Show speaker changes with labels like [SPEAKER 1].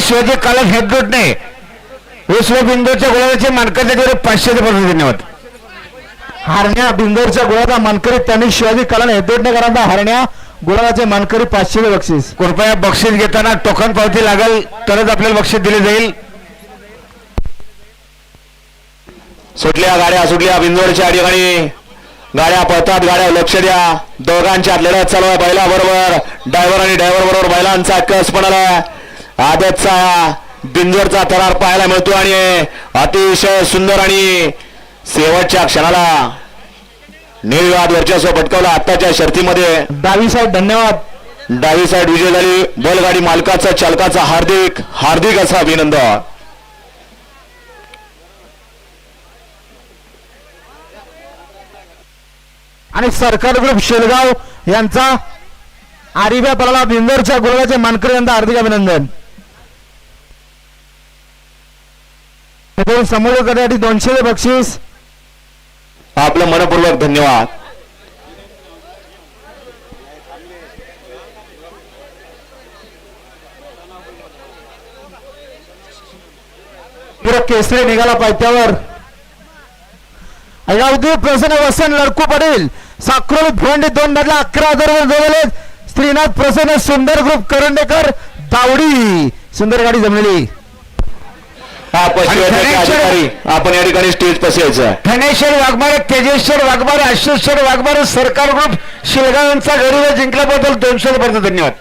[SPEAKER 1] आणि शिवाजी कालच हेदरूटने विश्व बिंदूच्या गुलाबाचे मानकरी त्याच्यावर पाचशे पर्यंत धन्यवाद
[SPEAKER 2] हरण्या बिंदोरच्या गोळाचा मानकरी त्यांनी शिवाजी कलाने हेदोडणेकरांचा हरण्या गुलाबाचे मानकरी पाचशे बक्षीस.
[SPEAKER 1] कृपया बक्षीस घेताना टोकन पावती लागेल तरच आपल्याला बक्षीस दिले जाईल.
[SPEAKER 3] सुटल्या गाड्या सुटल्या बिंदोरच्या ठिकाणी. गाड्या पळतात गाड्या लक्ष द्या. दोघांच्या लढत चालू आहे बैला बरोबर ड्रायव्हर आणि ड्रायव्हर बरोबर बैलांचा कस पण आदतचा बिंजोरचा थरार पाहायला मिळतो आणि अतिशय सुंदर आणि शेवटच्या क्षणाला निर्विवाद वर्चस्व पटकावला आत्ताच्या शर्तीमध्ये.
[SPEAKER 2] डावी साहेब धन्यवाद.
[SPEAKER 3] डावी साईड विजय झाली. बैलगाडी मालकाचा चालकाचा हार्दिक हार्दिक असा अभिनंदन.
[SPEAKER 2] आणि सरकार ग्रुप शेलगाव यांचा आरिब्या पलाला बिंदोरच्या गुलाबाचे मानकरी यांचा हार्दिक अभिनंदन. समोर करण्यासाठी दोनशे बक्षीस.
[SPEAKER 3] आपलं मनपूर्वक धन्यवाद.
[SPEAKER 2] पुरा केसरी निघाला पायथ्यावर. अयावधी प्रसन्न वसन लडकू पडेल साक्रोली भिवंडी दोन मधला अकरा हजार वर श्रीनाथ प्रसन्न सुंदर ग्रुप करंडेकर दावडी. सुंदर गाडी जमलेली.
[SPEAKER 3] आपण या ठिकाणी स्टेज पशी यायचं
[SPEAKER 1] धनेश्वर वाघमारे तेजेश्वर वाघमारे आशिषेश्वर वाघमारे सरकार ग्रुप शिलगाव यांचा गरुड जिंकल्याबद्दल दोनशे पर्यंत धन्यवाद.